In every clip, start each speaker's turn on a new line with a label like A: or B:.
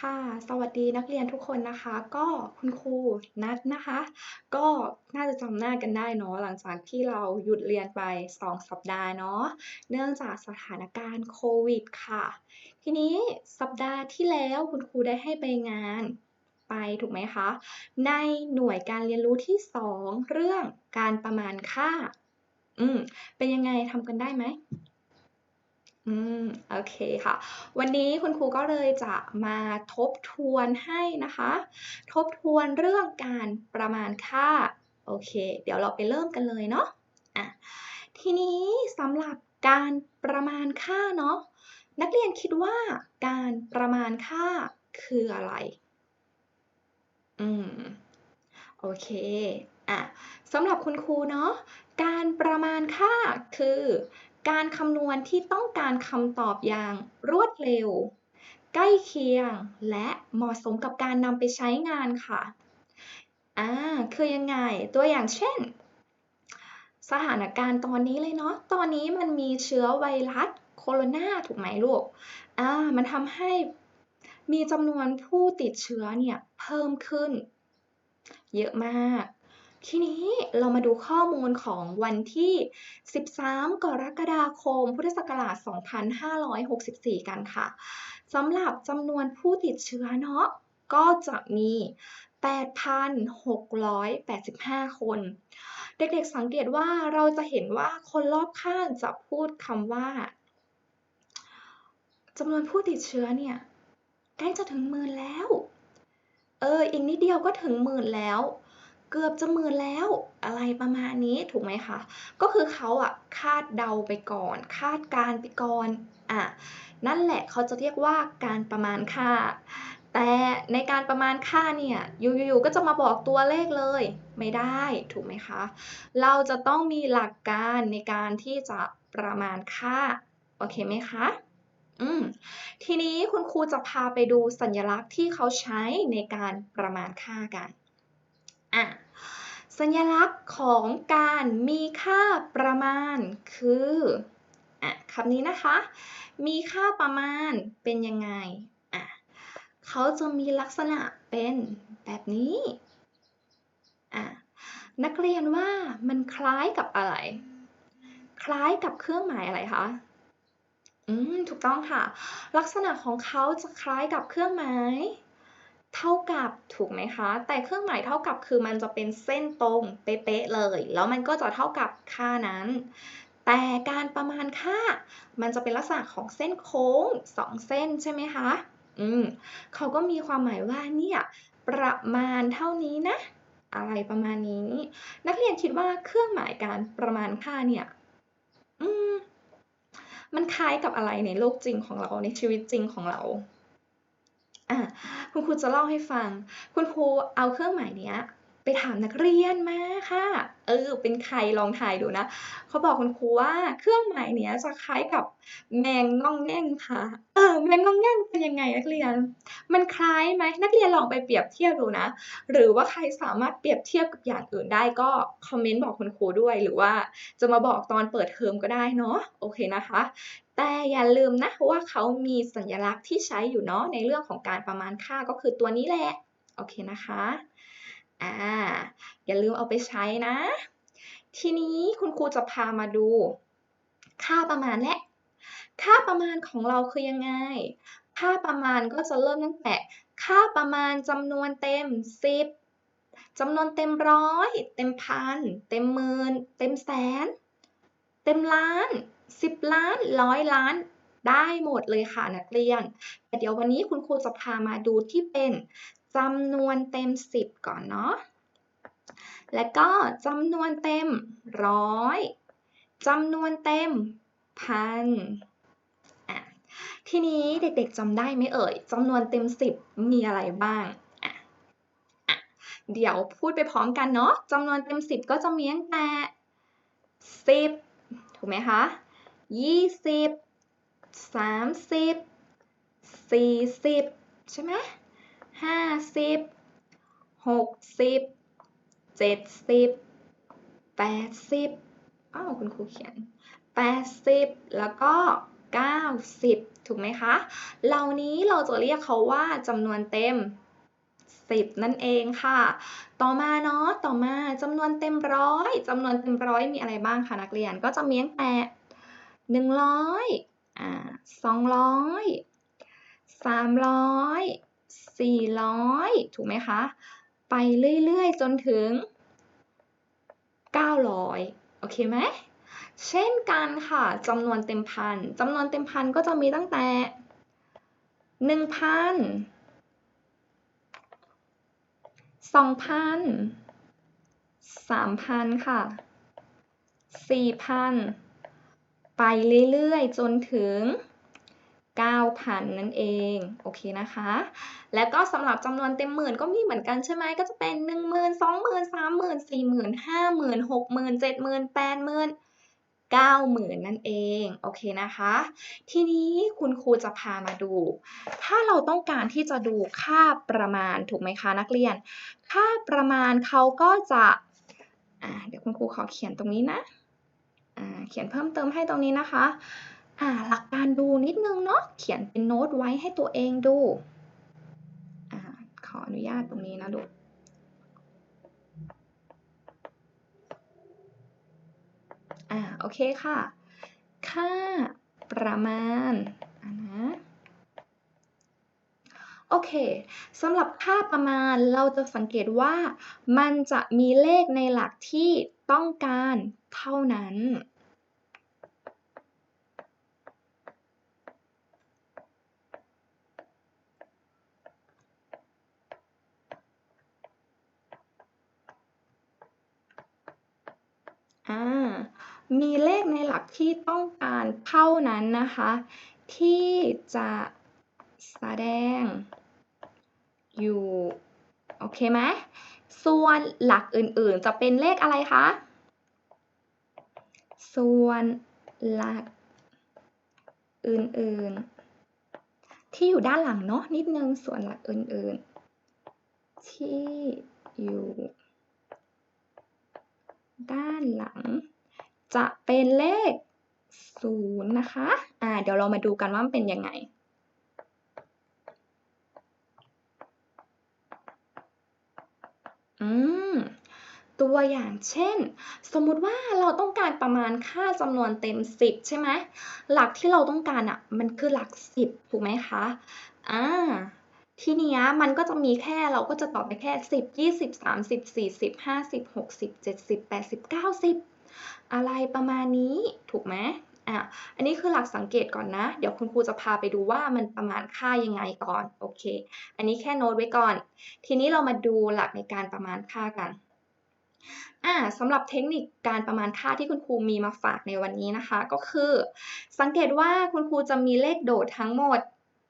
A: ค่ะ สวัสดีนักเรียนทุกคนนะคะ ก็คุณครูนัทนะคะ ก็น่าจะจำหน้ากันได้เนาะหลังจากที่เราหยุดเรียนไป 2 สัปดาห์เนาะเนื่องจากสถานการณ์โควิดค่ะ ทีนี้สัปดาห์ที่แล้วคุณครูได้ให้ไปงานไปถูกไหมคะ ในหน่วยการเรียนรู้ที่ 2 เรื่องการประมาณค่า อืมเป็นยังไงทำกันได้ไหม อืม โอเคค่ะ วันนี้คุณครูก็เลยจะมาทบทวนให้นะคะ ทบทวนเรื่องการประมาณค่า โอเค เดี๋ยวเราไปเริ่มกันเลยเนาะอะทีนี้สำหรับการประมาณค่าเนาะนักเรียนคิดว่าการประมาณค่าคืออะไร อืม โอเค อะสำหรับคุณครูเนาะ การประมาณค่าคือ การคำนวณที่ต้องการคำตอบอย่างรวดเร็ว ใกล้เคียงและเหมาะสมกับการนำไปใช้งานค่ะอ่าคือยังไงตัวอย่างเช่น สถานการณ์ตอนนี้เลยเนาะตอนนี้มันมีเชื้อไวรัสโคโรนาถูกไหมลูกอ่ามันทำให้มีจำนวนผู้ติดเชื้อเนี่ยเพิ่มขึ้น เยอะมาก ทีนี้เรามาดูข้อมูลของวันที่ 13 กรกฎาคม พุทธศักราช 2564 กันค่ะสำหรับจำนวนผู้ติดเชื้อเนาะก็จะมี 8,685 คน เด็กๆสังเกตว่าเราจะเห็นว่าคนรอบข้างจะพูดคำว่าจำนวนผู้ติดเชื้อเนี่ยใกล้จะถึงหมื่นแล้ว เออ อีกนิดเดียวก็ถึงหมื่นแล้ว เกือบจะหมื่นแล้วอะไรประมาณนี้ถูกไหมคะ ก็คือเขาอะคาดเดาไปก่อน คาดการไปก่อนอะนั่นแหละเขาจะเรียกว่าการประมาณค่า แต่ในการประมาณค่าเนี่ยอยู่ๆก็จะมาบอกตัวเลขเลยไม่ได้ถูกไหมคะ เราจะต้องมีหลักการในการที่จะประมาณค่าโอเคไหมคะอืมทีนี้คุณครูจะพาไปดูสัญลักษณ์ที่เขาใช้ในการประมาณค่ากัน สัญลักษณ์ของการมีค่าประมาณคืออะคำนี้นะคะ มีค่าประมาณเป็นยังไงอะเขาจะมีลักษณะเป็นแบบนี้อะนักเรียนว่ามันคล้ายกับอะไร คล้ายกับเครื่องหมายอะไรคะอืมถูกต้องค่ะ ลักษณะของเขาจะคล้ายกับเครื่องหมาย เท่ากับถูกไหมคะ แต่เครื่องหมายเท่ากับคือมันจะเป็นเส้นตรงเป๊ะๆเลย แล้วมันก็จะเท่ากับค่านั้น แต่การประมาณค่า มันจะเป็นลักษณะของเส้นโค้งสองเส้นใช่ไหมคะอืมเขาก็มีความหมายว่าเนี่ยประมาณเท่านี้นะ อะไรประมาณนี้ นักเรียนคิดว่าเครื่องหมายการประมาณค่าเนี่ยอืมมันคล้ายกับอะไรในโลกจริงของเราในชีวิตจริงของเรา อะคุณครูจะเล่าให้ฟัง คุณครูเอาเครื่องหมายเนี้ยไปถามนักเรียนมาค่ะ เออ เป็นใครลองทายดูนะ เขาบอกคุณครูว่าเครื่องหมายเนี้ยจะคล้ายกับแมงง่องแง่งค่ะ เออ แมงง่องแง่งเป็นยังไงนักเรียน มันคล้ายไหมนักเรียนลองไปเปรียบเทียบดูนะ หรือว่าใครสามารถเปรียบเทียบกับอย่างอื่นได้ก็คอมเมนต์บอกคุณครูด้วย หรือว่าจะมาบอกตอนเปิดเทอมก็ได้เนาะ โอเคนะคะ แต่อย่าลืมนะว่าเขามีสัญลักษณ์ที่ใช้อยู่เนาะในเรื่องของการประมาณค่าก็คือตัวนี้แหละ โอเคนะคะ อ่า อย่าลืมเอาไปใช้นะ ทีนี้คุณครูจะพามาดู ค่าประมาณและ ค่าประมาณของเราคือยังไง ค่าประมาณก็จะเริ่มตั้งแต่ค่าประมาณจำนวนเต็ม 10จำนวนเต็มร้อย เต็มพัน เต็มหมื่น เต็มแสน เต็มล้าน 10 ล้านร้อยล้านได้หมดเลยค่ะนักเรียน แต่เดี๋ยววันนี้คุณครูจะพามาดูที่เป็นจำนวนเต็ม 10 ก่อนเนาะ และก็จำนวนเต็มร้อยจำนวนเต็มพันทีนี้เด็กๆจำได้ไหมเอ่ยจำนวนเต็ม 10 มีอะไรบ้างเดี๋ยวพูดไปพร้อมกันเนาะจำนวนเต็ม 10 ก็จะมีตั้งแต่10 ถูกไหมคะ 20 30 40ใช่ไหม50 60 70 80อ้าวคุณครูเขียน80แล้วก็90ถูกไหมคะ เหล่านี้เราจะเรียกเขาว่าจำนวนเต็ม10นั่นเองค่ะ ต่อมาเนาะ ต่อมาจำนวนเต็มร้อยจำนวนเต็มร้อยมีอะไรบ้างคะนักเรียน ก็จะมีตั้งแต่ 100อ่า200 300 400ถูกไหมคะ ไปเรื่อยๆ จนถึง900โอเคไหม เช่นกันค่ะจำนวนเต็มพันจำนวนเต็มพันก็จะมีตั้งแต่1,000 2,000 3,000ค่ะ4,000 ไปเรื่อยๆ จนถึง 9,000 นั่นเอง โอเคนะคะ แล้วก็สำหรับจำนวนเต็มหมื่นก็มีเหมือนกันใช่ไหมก็จะเป็น 10,000 20,000 30,000 40,000 50,000 60,000 70,000 80,000 90,000 นั่นเอง โอเคนะคะ ทีนี้คุณครูจะพามาดู ถ้าเราต้องการที่จะดูค่าประมาณถูกไหมคะนักเรียน ค่าประมาณเขาก็จะ เดี๋ยวคุณครูขอเขียนตรงนี้นะ เขียนเพิ่มเติมให้ตรงนี้นะคะหลักการดูนิดนึงเนาะเขียนเป็นโน้ตไว้ให้ตัวเองดูอขออนุญาตตรงนี้นะลูกอ่าโอเคค่ะ ค่าประมาณนะโอเค สำหรับค่าประมาณเราจะสังเกตว่า มันจะมีเลขในหลักที่ต้องการเท่านั้น อ่า มีเลขในหลักที่ต้องการเท่านั้นนะคะ ที่จะแสดงอยู่โอเคไหมส่วนหลักอื่นๆจะเป็นเลขอะไรคะ ส่วนหลักอื่นๆ ที่อยู่ด้านหลังเนาะนิดนึงส่วนหลักอื่นๆ ที่อยู่ด้านหลัง จะเป็นเลขศูนย์นะคะ อ่า เดี๋ยวเรามาดูกันว่ามันเป็นยังไง อืม ตัวอย่างเช่น สมมุติว่าเราต้องการประมาณค่าจำนวนเต็ม 10 ใช่ไหม หลักที่เราต้องการอะ มันคือหลัก 10 ถูกไหมคะ อ่าทีนี้มันก็จะมีแค่เราก็จะตอบไปแค่ 10 20 30 40 50 60 70 80 90 อะไรประมาณนี้ถูกไหมอะอันนี้คือหลักสังเกตก่อนนะ เดี๋ยวคุณครูจะพาไปดูว่ามันประมาณค่ายังไงก่อนโอเค อันนี้แค่โน้ตไว้ก่อน ทีนี้เรามาดูหลักในการประมาณค่ากันอ่าสำหรับเทคนิคการประมาณค่าที่คุณครูมีมาฝากในวันนี้นะคะ ก็คือ สังเกตว่าคุณครูจะมีเลขโดดทั้งหมด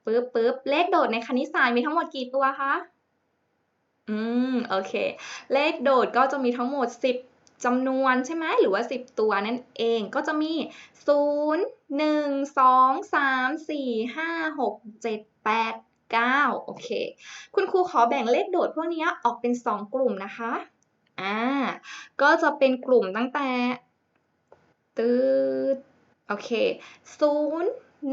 A: ปึ๊บปึ๊บเลขโดดในคณิตศาสตร์มีทั้งหมดกี่ตัวคะ อืม โอเค เลขโดดก็จะมีทั้งหมด 10 จำนวนใช่ไหมหรือว่า 10 ตัวนั่นเองก็จะมี 0 1 2 3 4 5 6 7 8 9 โอเค คุณครูขอแบ่งเลขโดดพวกนี้ออกเป็น 2 กลุ่มนะคะ อ่า ก็จะเป็นกลุ่มตั้งแต่ตืดโอเค 0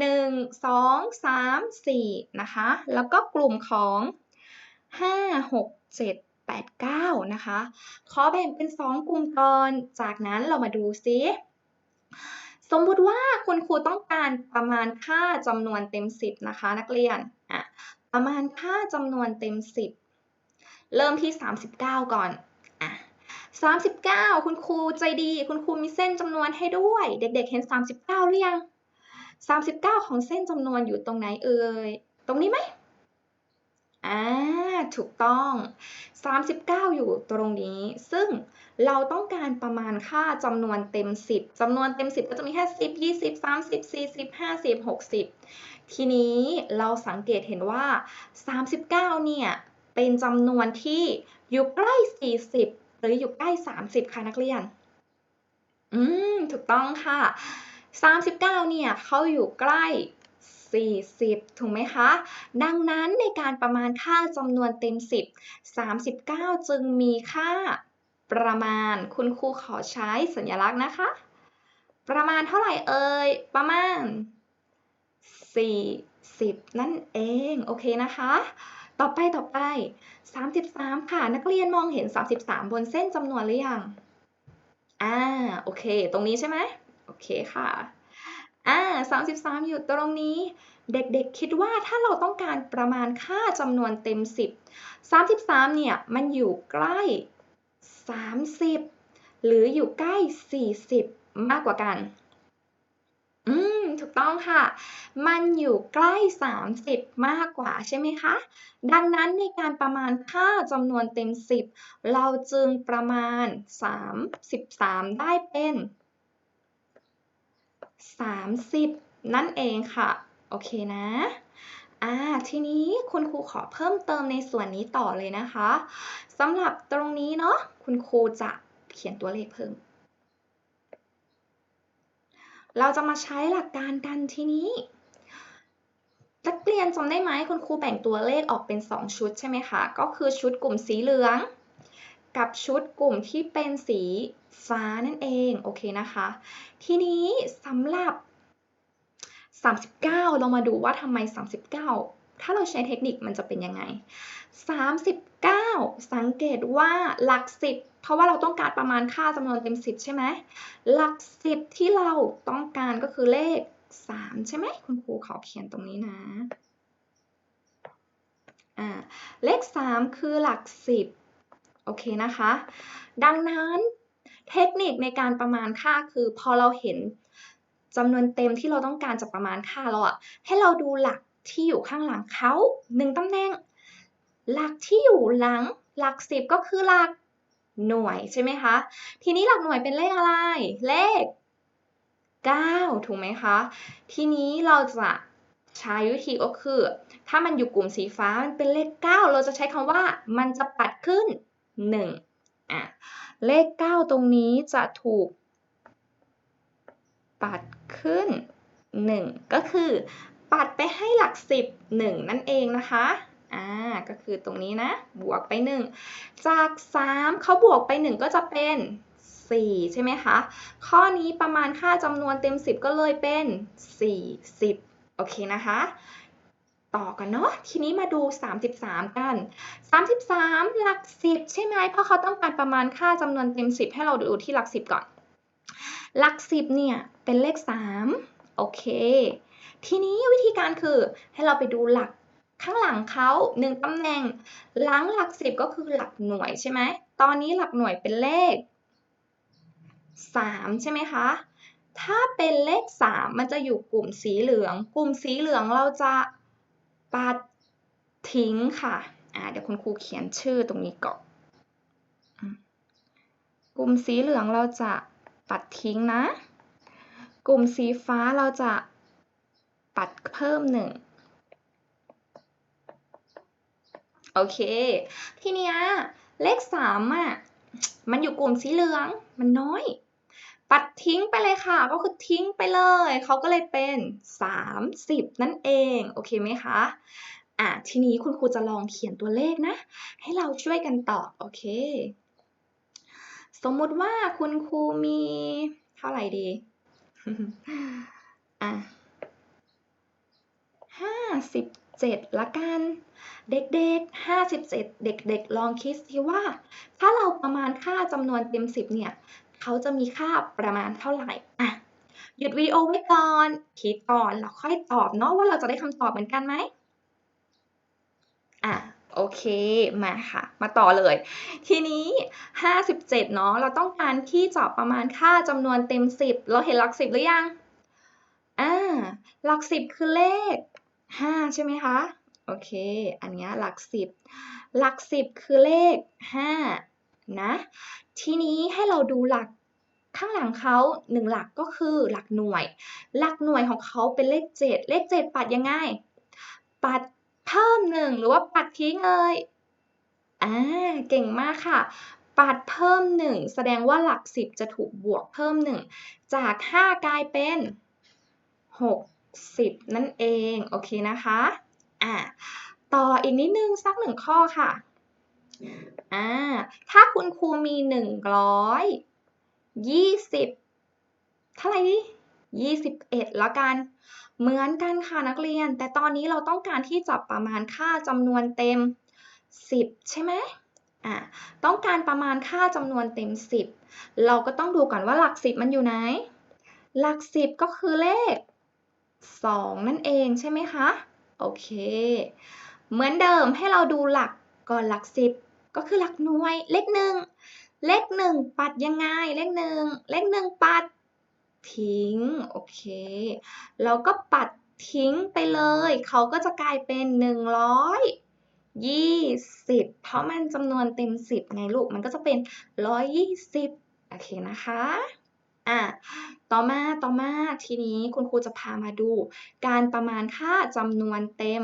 A: 1 2 3 4 นะคะ แล้วก็กลุ่มของ 5 6 7 8 9 นะคะ ขอแบ่งเป็น 2 กลุ่มก่อน จากนั้นเรามาดูซิสมมุติว่าคุณครูต้องการประมาณค่าจำนวนเต็ม 10 นะคะ นักเรียนอะประมาณค่าจำนวนเต็ม 10 เริ่มที่ 39 ก่อนอะ39 คุณครูใจดี คุณครูมีเส้นจำนวนให้ด้วย เด็กๆ เห็น 39 หรือยัง 39 ของเส้นจำนวนอยู่ตรงไหนเอ่ย ตรงนี้ไหม อ่าถูกต้อง 39 อยู่ตรงนี้ ซึ่งเราต้องการประมาณค่าจำนวนเต็ม 10จำนวนเต็ม 10 ก็จะมีแค่ 10 20 30 40 50 60 ทีนี้เราสังเกตเห็นว่า 39 เนี่ย เป็นจำนวนที่อยู่ใกล้ 40 หรืออยู่ใกล้ 30 ค่ะนักเรียน อืม ถูกต้องค่ะ 39 เนี่ยเขาอยู่ใกล้ 40 ถูกไหมคะ ดังนั้นในการประมาณค่าจำนวนเต็ม 10 39 จึงมีค่าประมาณ คุณครูขอใช้สัญลักษณ์นะคะ ประมาณเท่าไหร่เอ่ย ประมาณ 40 นั่นเอง โอเคนะคะ ต่อไปต่อไป 33 ค่ะ นักเรียนมองเห็น 33 บนเส้นจำนวนหรือยัง อ่า โอเค ตรงนี้ใช่ไหม โอเคค่ะ อ่า33 อยู่ตรงนี้ เด็กๆคิดว่าถ้าเราต้องการประมาณค่าจำนวนเต็ม 10 33 เนี่ย มันอยู่ใกล้ 30 หรืออยู่ใกล้ 40 มากกว่ากัน อืม ถูกต้องค่ะ มันอยู่ใกล้ 30 มากกว่าใช่ไหมคะ ดังนั้นในการประมาณค่าจำนวนเต็ม 10 เราจึงประมาณ 33 ได้เป็น 30 นั่นเองค่ะ โอเคนะอ่าทีนี้คุณครูขอเพิ่มเติมในส่วนนี้ต่อเลยนะคะสำหรับตรงนี้เนาะคุณครูจะเขียนตัวเลขเพิ่ม เราจะมาใช้หลักการกันทีนี้นักเรียนจำได้ไหมคุณครูแบ่งตัวเลขออกเป็น 2 ชุดใช่ไหมคะ ก็คือชุดกลุ่มสีเหลือง กับชุดกลุ่มที่เป็นสีฟ้านั่นเองโอเคนะคะ ทีนี้สำหรับ 39 เรามาดูว่าทำไม 39 ถ้าเราใช้เทคนิคมันจะเป็นยังไง 39 สังเกตว่าหลัก10เพราะว่าเราต้องการประมาณค่าจำนวนเต็ม10ใช่ไหมหลัก10ที่เราต้องการก็คือเลข 3 ใช่ไหมคุณครูขอเขียนตรงนี้นะเลข 3 คือหลัก10 โอเคนะคะ ดังนั้นเทคนิคในการประมาณค่าคือพอเราเห็นจำนวนเต็มที่เราต้องการจะประมาณค่าเราอะให้เราดูหลักที่อยู่ข้างหลังเขาหนึ่งตำแหน่ง หลักที่อยู่หลังหลักสิบก็คือหลักหน่วยใช่ไหมคะ ทีนี้หลักหน่วยเป็นเลขอะไร เลข 9 ถูกไหมคะ ทีนี้เราจะใช้วิธีก็คือ ถ้ามันอยู่กลุ่มสีฟ้ามันเป็นเลข 9 เราจะใช้คำว่ามันจะปัดขึ้น 1อะเลข 9 ตรงนี้จะถูก ปัดขึ้น 1 ก็คือ ปัดไปให้หลัก 10 1 นั่นเองนะคะอ่าก็คือตรงนี้นะ บวกไป 1 จาก 3เขาบวกไป 1 ก็จะเป็น 4 ใช่ไหมคะ ข้อนี้ประมาณค่าจำนวนเต็ม 10 ก็เลยเป็น 40 โอเคนะคะ ต่อกันเนาะทีนี้มาดู 33 กัน 33 หลัก 10 ใช่ไหมเพราะเขาต้องการประมาณค่าจำนวนเต็ม 10 ให้เราดูที่หลัก 10 ก่อน หลัก 10 เนี่ย เป็นเลข 3 โอเค ทีนี้วิธีการคือให้เราไปดูหลักข้างหลังเขา1ตำแหน่ง หลังหลัก 10 ก็คือหลักหน่วยใช่ไหมตอนนี้หลักหน่วยเป็นเลข 3 ใช่ไหมคะถ้าเป็นเลข 3 มันจะอยู่กลุ่มสีเหลือง กลุ่มสีเหลืองเราจะ ปัดทิ้งค่ะอ่าเดี๋ยวคุณครูเขียนชื่อตรงนี้ก่อนกลุ่มสีเหลืองเราจะปัดทิ้งนะ กลุ่มสีฟ้าเราจะปัดเพิ่มหนึ่งโอเค ทีเนี้ยเลขสามอะ มันอยู่กลุ่มสีเหลือง มันน้อย ปัดทิ้งไปเลยค่ะ ก็คือทิ้งไปเลย เขาก็เลยเป็น 30 นั่นเอง โอเคไหมคะอะทีนี้คุณครูจะลองเขียนตัวเลขนะ ให้เราช่วยกันตอบ โอเค สมมุติว่าคุณครูมี เท่าไหร่ดี อะห้าสิบเจ็ดละกัน เด็กๆห้าสิบเจ็ดเด็กๆ ลองคิดสิว่า ถ้าเราประมาณค่าจำนวนเต็มสิบเนี่ย เขาจะมีค่าประมาณเท่าไหร่อะหยุดวิดีโอไว้ก่อน คิดก่อนแล้วค่อยตอบเนาะว่าเราจะได้คำตอบเหมือนกันไหมอะโอเค มาค่ะ มาต่อเลย ทีนี้ 57 เนาะ เราต้องการที่จะประมาณค่าจำนวนเต็ม 10 เราเห็นหลัก 10 หรือยัง อ่า หลัก 10 คือเลข 5 ใช่ไหมคะ โอเค อันนี้หลัก 10 หลัก 10 คือเลข 5 นะ ทีนี้ให้เราดูหลักข้างหลังเขา1หลักก็คือหลักหน่วย หลักหน่วยของเขาเป็นเลข 7 เลข 7 ปัดยังไง ปัดเพิ่มหนึ่งหรือว่าปัดทิ้งเลยอ่าเก่งมากค่ะ ปัดเพิ่มหนึ่งแสดงว่าหลักสิบจะถูกบวกเพิ่มหนึ่งจากห้ากลายเป็นหกสิบนั่นเอง โอเคนะคะอ่าต่ออีกนิดนึงสักหนึ่งข้อค่ะ อ่า ถ้าคุณครูมีหนึ่งร้อยยี่สิบเท่าไหร่ดิยี่สิบเอ็ดแล้วกัน เหมือนกันค่ะนักเรียน แต่ตอนนี้เราต้องการที่จะประมาณค่าจำนวนเต็ม10ใช่ไหมอะต้องการประมาณค่าจำนวนเต็ม10เราก็ต้องดูก่อนว่าหลัก10มันอยู่ไหน หลัก10ก็คือเลข2นั่นเองใช่ไหมคะ โอเค เหมือนเดิมให้เราดูหลักก่อนหลัก10 ก็คือหลักหน่วย เลขหนึ่ง เลขหนึ่งปัดยังไง เลขหนึ่ง เลขหนึ่งปัดทิ้ง โอเคเราก็ปัดทิ้งไปเลย เขาก็จะกลายเป็น120 เพราะมันจำนวนเต็ม 10 ไงลูก มันก็จะเป็น 120 โอเคนะคะ อะ ต่อมา ต่อมา ทีนี้คุณครูจะพามาดู การประมาณค่าจำนวนเต็ม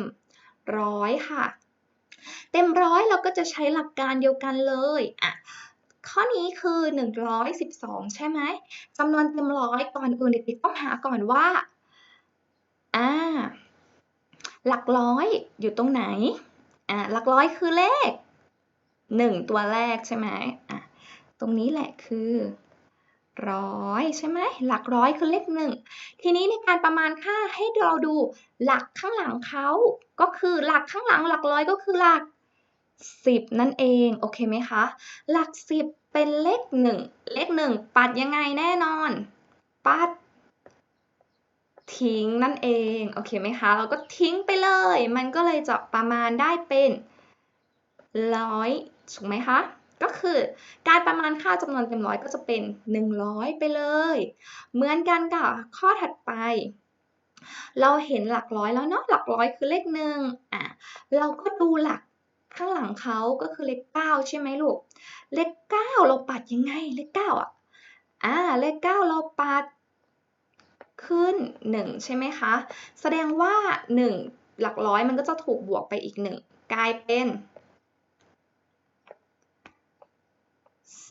A: ร้อยค่ะ เต็มร้อยเราก็จะใช้หลักการเดียวกันเลยอะข้อนี้คือ 112 ใช่ไหมจำนวนเต็มร้อยก่อนอื่นเด็กๆต้องหาก่อนว่าอ่าหลักร้อยอยู่ตรงไหนอ่าหลักร้อยคือเลข 1 ตัวแรกใช่ไหมอะตรงนี้แหละคือ ร้อยใช่ไหมหลักร้อยคือเลขหนึ่งทีนี้ในการประมาณค่าให้เราดูหลักข้างหลังเขาก็คือหลักข้างหลังหลักร้อยก็คือหลักสิบนั่นเองโอเคไหมคะหลักสิบเป็นเลขหนึ่งเลขหนึ่งปัดยังไงแน่นอน ปัด ทิ้งนั่นเองโอเคไหมคะเราก็ทิ้งไปเลย มันก็เลยจะประมาณได้เป็นร้อยถูกไหมคะ ก็คือการประมาณค่าจำนวนเต็มร้อยก็จะเป็น 100 ไปเลย เหมือนกันกับข้อถัดไป เราเห็นหลักร้อยแล้วเนาะหลักร้อยคือเลขหนึ่งอะเราก็ดูหลักข้างหลังเขาก็คือเลขเก้าใช่ไหมลูก เลขเก้าเราปัดยังไง เลขเก้าอะ อ่า เลขเก้าเราปัดขึ้นหนึ่งใช่ไหมคะ แสดงว่าหนึ่งหลักร้อยมันก็จะถูกบวกไปอีกหนึ่งกลายเป็น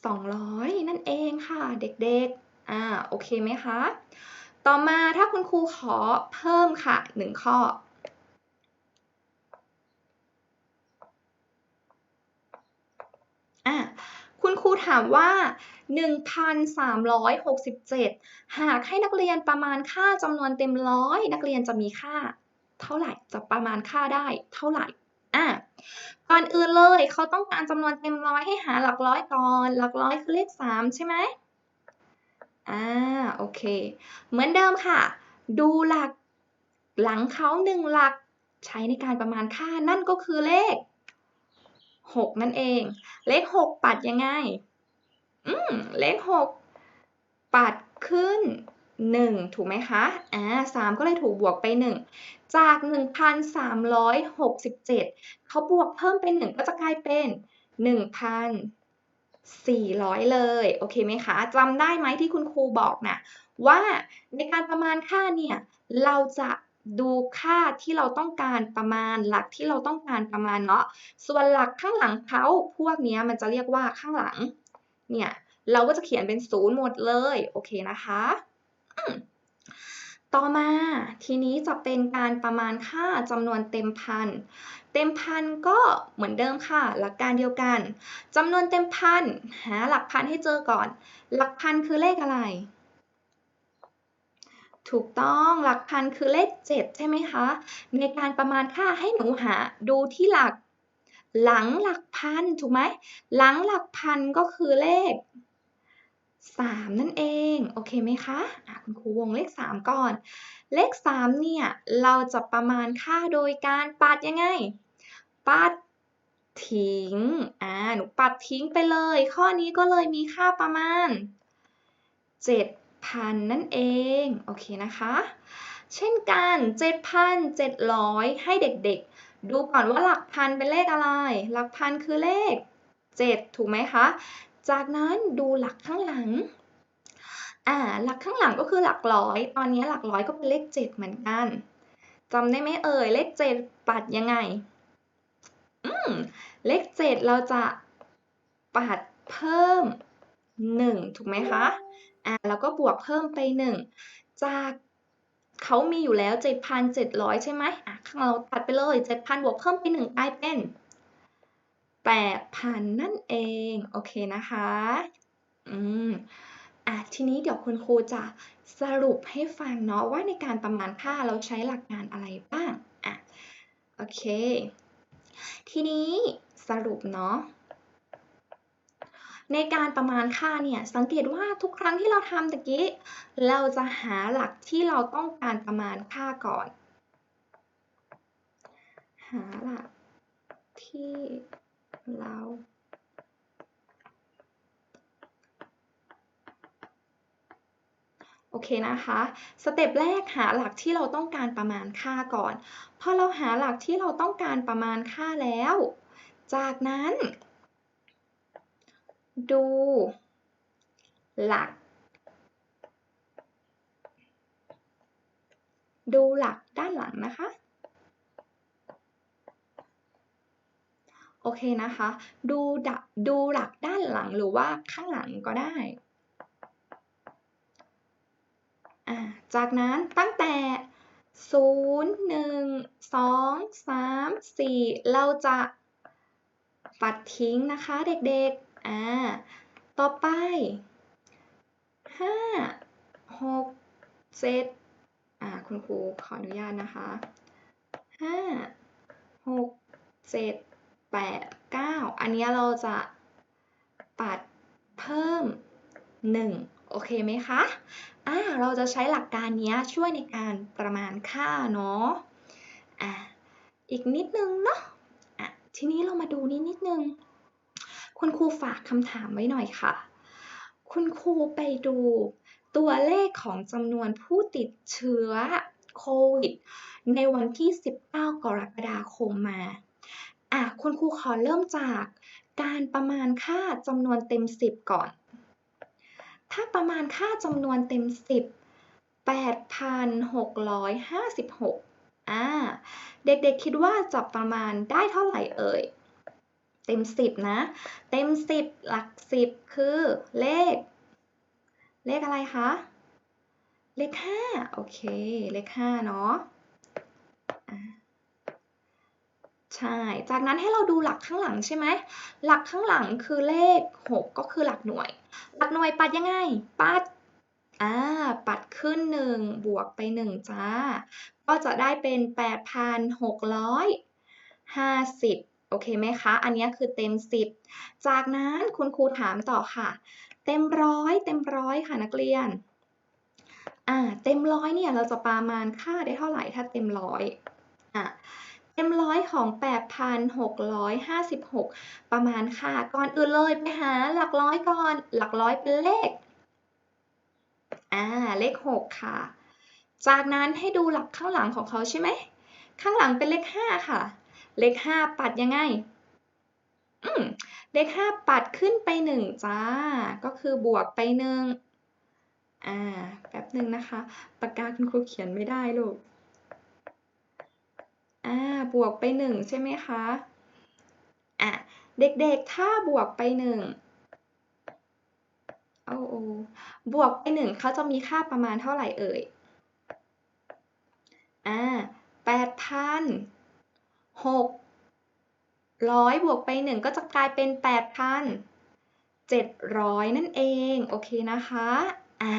A: 200 นั่นเองค่ะเด็กๆ อ่าโอเคไหมคะ ต่อมาถ้าคุณครูขอเพิ่มค่ะ 1 ข้อ อะคุณครูถามว่า 1,367 หากให้นักเรียนประมาณค่าจำนวนเต็มร้อยนักเรียนจะมีค่า เท่าไหร่จะประมาณค่าได้เท่าไหร่ อะ ก่อนอื่นเลยเขาต้องการจำนวนเต็มร้อยให้หาหลักร้อยก่อน หลักร้อยคือเลขสามใช่ไหมอ่าโอเค เหมือนเดิมค่ะ ดูหลักหลังเขาหนึ่งหลักใช้ในการประมาณค่านั่นก็คือเลขหกนั่นเอง เลขหกปัดยังไง อืมเลขหกปัดขึ้น 1 ถูกไหมคะอ่า3ก็เลยถูกบวกไป 1 จาก 1,367 เขาบวกเพิ่มเป็น1ก็จะกลายเป็น 1,400 เลย โอเคไหมคะจำได้ไหมที่คุณครูบอกนะว่าในการประมาณค่าเนี่ย เราจะดูค่าที่เราต้องการประมาณหลักที่เราต้องการประมาณเนาะส่วนหลักข้างหลังเขาพวกนี้มันจะเรียกว่าข้างหลังเนี่ยเราก็จะเขียนเป็นศูนย์หมดเลย โอเคนะคะ ต่อมาทีนี้จะเป็นการประมาณค่าจำนวนเต็มพัน เต็มพันก็เหมือนเดิมค่ะ หลักการเดียวกันจำนวนเต็มพันหาหลักพันให้เจอก่อน หลักพันคือเลขอะไร ถูกต้องหลักพันคือเลข 7 ใช่ไหมคะ ในการประมาณค่าให้หนูหาดูที่หลัก หลังหลักพันถูกไหมหลังหลักพันก็คือเลข 3 นั่นเอง โอเคไหมคะะคุณครูวงเลข 3 ก่อน เลข 3 เนี่ย เราจะประมาณค่าโดยการปัดยังไง ปัดทิ้ง อ่า หนูปัดทิ้งไปเลย ข้อนี้ก็เลยมีค่าประมาณ 7,000 นั่นเอง โอเคนะคะ เช่นกัน 7,700 ให้เด็กๆ ดูก่อนว่าหลักพันเป็นเลขอะไร หลักพันคือเลข 7 ถูกไหมคะ จากนั้นดูหลักข้างหลังอ่าหลักข้างหลังก็คือหลักร้อย ตอนนี้หลักร้อยก็เป็นเลขเจ็ดเหมือนกันจำได้ไหมเอ่ยเลขเจ็ดปัดยังไง อืมเลขเจ็ดเราจะปัดเพิ่มหนึ่งถูกไหมคะอ่าแล้วก็บวกเพิ่มไปหนึ่งจากเขามีอยู่แล้วเจ็ดพันเจ็ดร้อยใช่ไหมอะข้างเราตัดไปเลยเจ็ดพันบวกเพิ่มไปหนึ่งกลายเป็น 8,000 นั่นเอง โอเคนะคะ อืมอะทีนี้เดี๋ยวคุณครูจะสรุปให้ฟังเนาะว่าในการประมาณค่าเราใช้หลักการอะไรบ้าง อะ โอเค ทีนี้สรุปเนาะในการประมาณค่าเนี่ยสังเกตว่าทุกครั้งที่เราทำตะกี้เราจะหาหลักที่เราต้องการประมาณค่าก่อน หาหลักที่ เราโอเคนะคะ สเต็ปแรกหาหลักที่เราต้องการประมาณค่าก่อน พอเราหาหลักที่เราต้องการประมาณค่าแล้ว จากนั้น ดู หลัก ดูหลักด้านหลังนะคะ โอเคนะคะ ดูดัดูหลักด้านหลังหรือว่าข้างหลังก็ได้ จากนั้นตั้งแต่ 0 1 2 3 4 เราจะปัดทิ้งนะคะเด็กๆ อ่า ต่อไป 5 6 7 อ่า คุณครูขออนุญาตนะคะ 5 6 7 8 9 อันนี้เราจะปัดเพิ่ม 1 โอเคไหมคะอ่าเราจะใช้หลักการนี้ช่วยในการประมาณค่าเนาะอ่าอีกนิดนึงเนาะอะทีนี้เรามาดูนิดนิดนึง คุณครูฝากคำถามไว้หน่อยค่ะ คุณครูไปดูตัวเลขของจำนวนผู้ติดเชื้อโควิด ในวันที่ 19 กรกฎาคมมา อะคุณครูขอเริ่มจากการประมาณค่าจำนวนเต็ม 10 ก่อน ถ้าประมาณค่าจำนวนเต็ม 10 8,656อ่าเด็กๆคิดว่าจะประมาณได้เท่าไหร่เอ่ย เต็ม 10 นะ เต็ม 10 หลัก 10 คือเลข เลขอะไรคะ เลข 5 โอเค เลข 5 เนาะ ใช่ จากนั้นให้เราดูหลักข้างหลังใช่ไหม หลักข้างหลังคือเลข 6 ก็คือหลักหน่วย หลักหน่วยปัดยังไง ปัด อ่า ปัดขึ้น 1 บวกไป 1 จ้า ก็จะได้เป็น 8,650 โอเคไหมคะ อันนี้คือเต็ม 10 จากนั้นคุณครูถามต่อค่ะ เต็มร้อยเต็มร้อยค่ะนักเรียน อ่า เต็มร้อยเนี่ยเราจะประมาณค่าได้เท่าไหร่ถ้าเต็มร้อย อะ เต็มร้อยของ 8,656 ประมาณค่ะ ก่อนอื่นเลยไปหาหลักร้อยก่อน หลักร้อยเป็นเลข อ่า เลข 6 ค่ะ จากนั้นให้ดูหลักข้างหลังของเขาใช่ไหม ข้างหลังเป็นเลข 5 ค่ะ เลข 5 ปัดยังไง อืม เลข 5 ปัดขึ้นไป 1 จ้า ก็คือบวกไป 1 อ่า แป๊บหนึ่งนะคะ ปากกาคุณครูเขียนไม่ได้ลูก อ่าบวกไปหนึ่งใช่ไหมคะอะเด็กๆถ้าบวกไปหนึ่งโอ้โอบวกไปหนึ่งเขาจะมีค่าประมาณเท่าไหร่เอ่ยอ่าแปดพันหกร้อยบวกไปหนึ่งก็จะกลายเป็นแปดพันเจ็ดร้อยนั่นเอง โอเคนะคะ อ่า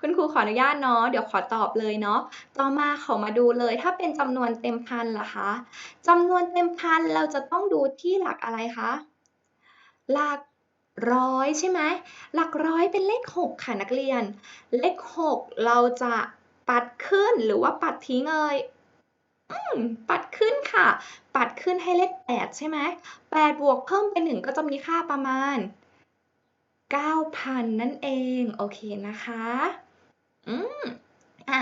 A: คุณครูขออนุญาตเนาะเดี๋ยวขอตอบเลยเนาะต่อมาขอมาดูเลย ถ้าเป็นจำนวนเต็มพันล่ะคะจำนวนเต็มพันเราจะต้องดูที่หลักอะไรคะหลักร้อยใช่ไหมหลักร้อยเป็นเลข 6 ค่ะนักเรียน เลข 6 เราจะปัดขึ้นหรือว่าปัดทิ้งเอ่ยอืมปัดขึ้นค่ะ ปัดขึ้นให้เลข 8 ใช่ไหม8บวกเพิ่มไป1ก็จะมีค่าประมาณ 9,000 นั่นเอง โอเคนะคะ อืม อะ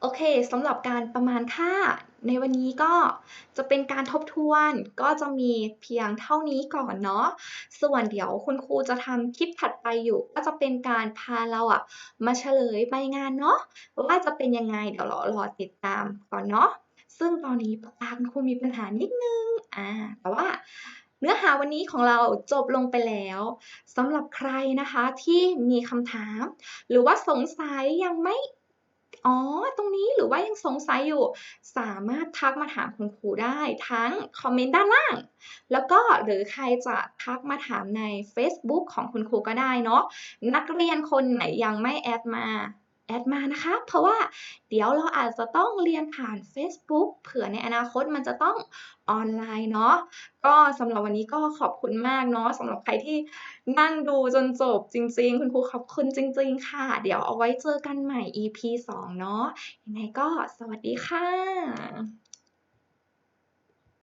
A: โอเคสำหรับการประมาณค่า ในวันนี้ก็จะเป็นการทบทวน ก็จะมีเพียงเท่านี้ก่อนเนาะ ส่วนเดี๋ยวคุณครูจะทำคลิปถัดไปอยู่ ก็จะเป็นการพาเราอะมาเฉลยใบงานเนาะ ว่าจะเป็นยังไงเดี๋ยวรอรอติดตามก่อนเนาะ ซึ่งตอนนี้ปากคุณครูมีปัญหานิดนึง อ่า แต่ว่า เนื้อหาวันนี้ของเราจบลงไปแล้วสำหรับใครนะคะที่มีคำถาม หรือว่าสงสัยยังไม่อ๋อ ตรงนี้หรือว่ายังสงสัยอยู่ สามารถทักมาถามคุณครูได้ทั้งคอมเมนต์ด้านล่าง แล้วก็หรือใครจะทักมาถามใน Facebook ของคุณครูก็ได้เนาะนักเรียนคนไหนยังไม่แอดมา แอดมานะคะ เพราะว่าเดี๋ยวเราอาจจะต้องเรียนผ่าน Facebook เผื่อในอนาคตมันจะต้องออนไลน์เนาะก็สำหรับวันนี้ก็ขอบคุณมากเนาะสำหรับใครที่นั่งดูจนจบจริง ๆ คุณครูขอบคุณจริง ๆ ค่ะ เดี๋ยวเอาไว้เจอกันใหม่ EP 2 เนาะยังไงก็สวัสดีค่ะ